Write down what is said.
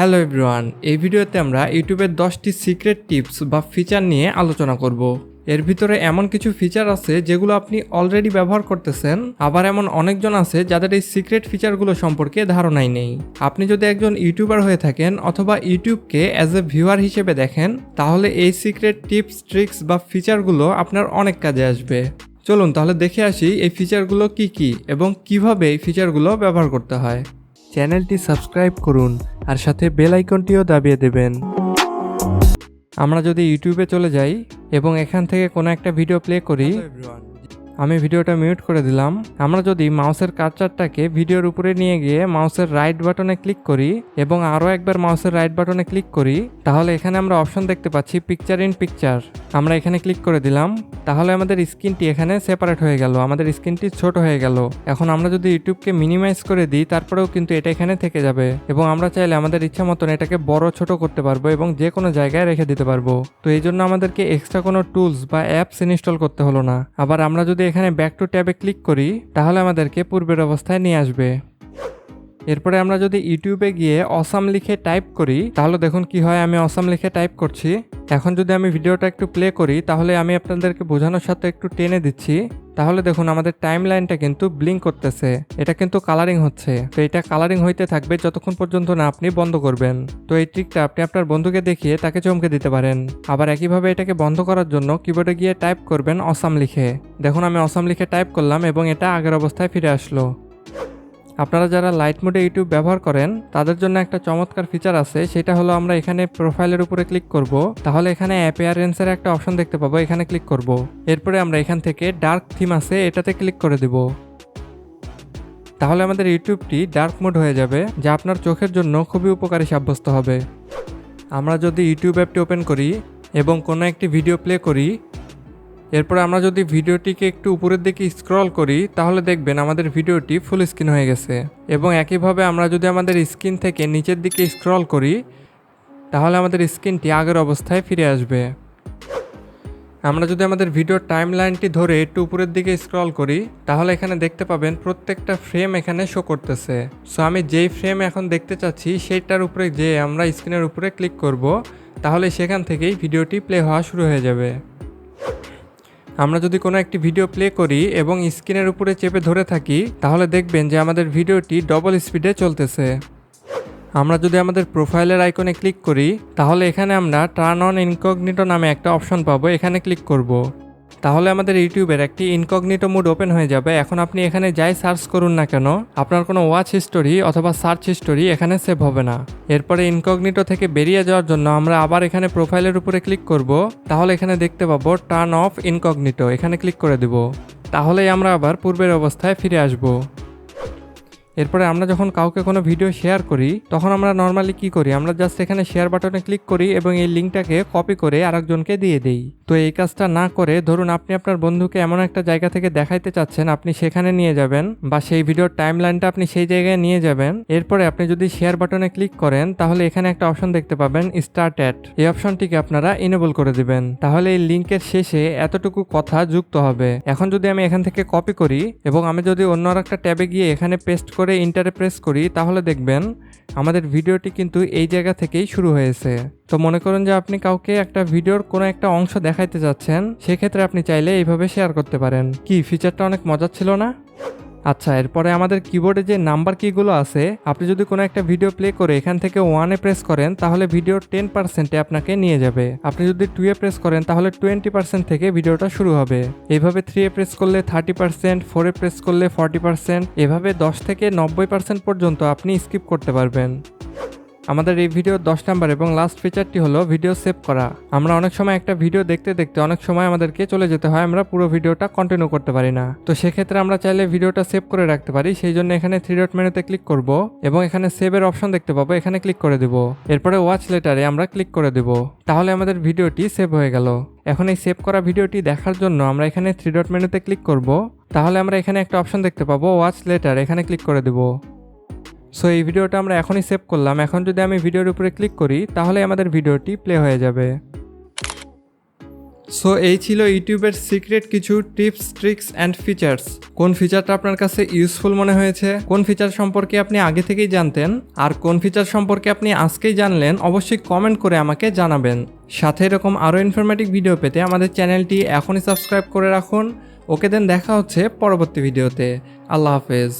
Hello everyone, এই ভিডিওতে আমরা ইউটিউবের দশটি সিক্রেট টিপস বা ফিচার নিয়ে আলোচনা করব। এর ভিতরে এমন কিছু ফিচার আছে যেগুলো আপনি অলরেডি ব্যবহার করতেছেন, আবার এমন অনেকজন আছে যাদের এই সিক্রেট ফিচারগুলো সম্পর্কে ধারণাই নেই। আপনি যদি একজন ইউটিউবার হয়ে থাকেন অথবা ইউটিউবকে অ্যাজ এ ভিউয়ার হিসেবে দেখেন, তাহলে এই সিক্রেট টিপস, ট্রিক্স বা ফিচারগুলো আপনার অনেক কাজে আসবে। চলুন তাহলে দেখে আসি এই ফিচারগুলো কি কি এবং কীভাবে এই ফিচারগুলো ব্যবহার করতে হয়। চ্যানেলটি সাবস্ক্রাইব করুন আর সাথে বেল আইকনটিও দাবিয়ে দেবেন। আমরা যদি ইউটিউবে চলে যাই এবং এখান থেকে কোনো একটা ভিডিও প্লে করি আমি ভিডিওটা মিউট করে দিলাম। আমরা যদি মাউসের কার্চারটাকে ভিডিওর উপরে নিয়ে গিয়ে মাউসের রাইট বাটনে ক্লিক করি এবং আরও একবার মাউসের রাইট বাটনে ক্লিক করি, তাহলে এখানে আমরা অপশন দেখতে পাচ্ছি পিকচার ইন পিকচার আমরা এখানে ক্লিক করে দিলাম। তাহলে আমাদের স্ক্রিনটি এখানে সেপারেট হয়ে গেল। আমাদের স্ক্রিনটি ছোট হয়ে গেল। এখন আমরা যদি ইউটিউবকে মিনিমাইজ করে দিই, তারপরেও কিন্তু এটা এখানে থেকে যাবে। এবং আমরা চাইলে আমাদের ইচ্ছা মতন এটাকে বড় ছোট করতে পারব এবং যে কোনো জায়গায় রেখে দিতে পারব। তো এই জন্য আমাদেরকে এক্সট্রা কোনো টুলস বা অ্যাপস ইনস্টল করতে হলো না। আবার আমরা যদি এখানে ব্যাক টু ট্যাবে ক্লিক করি তাহলে আমাদেরকে পূর্বের অবস্থায় নিয়ে আসবে। এরপরে আমরা যদি ইউটিউবে গিয়ে অসাম লিখে টাইপ করি, তাহলে দেখুন কি হয়, আমি অসাম লিখে টাইপ করছি। এখন যদি আমি ভিডিওটা একটু প্লে করি, তাহলে আমি আপনাদেরকে বোঝানোর সাথে একটু টেনে দিচ্ছি। তাহলে দেখুন, আমাদের টাইম লাইনটা কিন্তু ব্লিঙ্ক করতেছে। এটা কিন্তু কালারিং হচ্ছে। তো এটা কালারিং হইতে থাকবে যতক্ষণ পর্যন্ত না আপনি বন্ধ করবেন। তো এই ট্রিকটা আপনি আপনার বন্ধুকে দেখিয়ে তাকে চমকে দিতে পারেন। আবার একইভাবে এটাকে বন্ধ করার জন্য কিবোর্ডে গিয়ে টাইপ করবেন অসাম লিখে। দেখুন, আমি অসাম লিখে টাইপ করলাম এবং এটা আগের অবস্থায় ফিরে আসলো। আপনারা যারা লাইট মোডে ইউটিউব ব্যবহার করেন, তাদের জন্য একটা চমৎকার ফিচার আছে, সেটা হলো আমরা এখানে প্রোফাইলের উপরে ক্লিক করব। তাহলে এখানে অ্যাপিয়ারেন্সের একটা অপশন দেখতে পাবো, এখানে ক্লিক করব। এরপরে আমরা এখান থেকে ডার্ক থিম আছে, এটাতে ক্লিক করে দেব। তাহলে আমাদের ইউটিউবটি ডার্ক মোড হয়ে যাবে, যা আপনার চোখের জন্য খুবই উপকারী সাব্যস্ত হবে। আমরা যদি ইউটিউব অ্যাপটি ওপেন করি এবং কোনো একটি ভিডিও প্লে করি এরপর আমরা যদি ভিডিওটিকে একটু উপরের দিকে স্ক্রল করি, তাহলে দেখবেন আমাদের ভিডিওটি ফুল স্ক্রিন হয়ে গেছে। এবং একইভাবে আমরা যদি আমাদের স্ক্রিন থেকে নিচের দিকে স্ক্রল করি, তাহলে আমাদের স্ক্রিনটি আগের অবস্থায় ফিরে আসবে। আমরা যদি আমাদের ভিডিওর টাইম লাইনটি ধরে একটু উপরের দিকে স্ক্রল করি, তাহলে এখানে দেখতে পাবেন প্রত্যেকটা ফ্রেম এখানে শো করতেছে। সো আমি যেই ফ্রেম এখন দেখতে চাচ্ছি, সেইটার উপরে যে আমরা স্ক্রিনের উপরে ক্লিক করব, তাহলে সেখান থেকেই ভিডিওটি প্লে হওয়া শুরু হয়ে যাবে। আমরা যদি কোনো একটি ভিডিও প্লে করি এবং স্ক্রিনের উপরে চেপে ধরে থাকি, তাহলে দেখবেন যে আমাদের ভিডিওটি ডবল স্পিডে চলতেছে আমরা যদি আমাদের প্রোফাইলের আইকনে ক্লিক করি, তাহলে এখানে আমরা টার্ন অন ইনকগনিটো নামে একটা অপশন পাবো এখানে ক্লিক করব। তাহলে আমাদের ইউটিউবের একটি ইনকগনিটো মোড ওপেন হয়ে যাবে। এখন আপনি এখানে যাই সার্চ করুন না কেন, আপনার কোনো ওয়াচ হিস্টোরি অথবা সার্চ হিস্টোরি এখানে সেভ হবে না। এরপরে ইনকগনিটো থেকে বেরিয়ে যাওয়ার জন্য আমরা আবার এখানে প্রোফাইলের উপরে ক্লিক করব। তাহলে এখানে দেখতে পাবো টার্ন অফ ইনকগনিটো এখানে ক্লিক করে দেব। তাহলেই আমরা আবার পূর্বের অবস্থায় ফিরে আসব। এরপরে আমরা যখন কাউকে কোনো ভিডিও শেয়ার করি, তখন আমরা নর্মালি কি করি? আমরা জাস্ট এখানে শেয়ার বাটনে ক্লিক করি এবং এই লিঙ্কটাকে কপি করে আরেকজনকে দিয়ে দিই। তো এই কাজটা না করে ধরুন আপনি আপনার বন্ধুকে এমন একটা জায়গা থেকে দেখাইতে চাচ্ছেন, আপনি সেখানে নিয়ে যাবেন বা সেই ভিডিওর টাইম লাইনটা আপনি সেই জায়গায় নিয়ে যাবেন। এরপরে আপনি যদি শেয়ার বাটনে ক্লিক করেন, তাহলে এখানে একটা অপশন দেখতে পাবেন স্টার্ট অ্যাট এই অপশনটিকে আপনারা ইনেবল করে দিবেন। তাহলে এই লিঙ্কের শেষে এতটুকু কথা যুক্ত হবে। এখন যদি আমি এখান থেকে কপি করি এবং আমি যদি অন্য আর একটা ট্যাবে গিয়ে এখানে পেস্ট করে ইন্টারে প্রেস করি, তাহলে দেখবেন আমাদের ভিডিওটি কিন্তু এই জায়গা থেকেই শুরু হয়েছে। তো মনে করুন যে আপনি কাউকে একটা ভিডিওর কোনো একটা অংশ দেখাইতে যাচ্ছেন, সেক্ষেত্রে আপনি চাইলে এইভাবে শেয়ার করতে পারেন। কি ফিচারটা অনেক মজার ছিল না? আচ্ছা এরপরে আমাদের কিবোর্ডে যে নাম্বার কিগুলো আছে, আপনি যদি কোনো একটা ভিডিও প্লে করে এখান থেকে ওয়ানে প্রেস করেন, তাহলে ভিডিও টেন পার্সেন্টে আপনাকে নিয়ে যাবে। আপনি যদি টু এ প্রেস করেন, তাহলে টোয়েন্টি পার্সেন্ট থেকে ভিডিওটা শুরু হবে। এইভাবে থ্রি এ প্রেস করলে থার্টি পার্সেন্ট ফোর এ প্রেস করলে ফর্টি পার্সেন্ট এভাবে দশ থেকে নব্বই পার্সেন্ট পর্যন্ত আপনি স্কিপ করতে পারবেন। আমাদের এই ভিডিওর দশ নাম্বার এবং লাস্ট ফিচারটি হলো ভিডিও সেভ করা। আমরা অনেক সময় একটা ভিডিও দেখতে দেখতে অনেক সময় আমাদেরকে চলে যেতে হয়, আমরা পুরো ভিডিওটা কন্টিনিউ করতে পারি না। তো সেক্ষেত্রে আমরা চাইলে ভিডিওটা সেভ করে রাখতে পারি, সেই জন্য এখানে থ্রি ডট মেনুতে ক্লিক করব এবং এখানে সেভের অপশন দেখতে পাবো, এখানে ক্লিক করে দেব। এরপরে ওয়াচ লেটারে আমরা ক্লিক করে দেব। তাহলে আমাদের ভিডিওটি সেভ হয়ে গেল। এখন এই সেভ করা ভিডিওটি দেখার জন্য আমরা এখানে থ্রি ডট মেনুতে ক্লিক করব। তাহলে আমরা এখানে একটা অপশন দেখতে পাবো ওয়াচ লেটার এখানে ক্লিক করে দেবো। সো এই ভিডিওটা আমরা এখনই সেভ করলাম। এখন যদি আমি ভিডিওর উপরে ক্লিক করি, তাহলে আমাদের ভিডিওটি প্লে হয়ে যাবে। সো এই ছিল ইউটিউবের সিক্রেট কিছু টিপস ট্রিক্স অ্যান্ড ফিচার্স কোন ফিচারটা আপনার কাছে ইউজফুল মনে হয়েছে? কোন ফিচার সম্পর্কে আপনি আগে থেকেই জানতেন? আর কোন ফিচার সম্পর্কে আপনি আজকেই জানলেন, অবশ্যই কমেন্ট করে আমাকে জানাবেন। সাথে এরকম আরও ইনফরমেটিভ ভিডিও পেতে আমাদের চ্যানেলটি এখনই সাবস্ক্রাইব করে রাখুন। ওকে দেন দেখা হচ্ছে পরবর্তী ভিডিওতে আল্লাহ হাফেজ।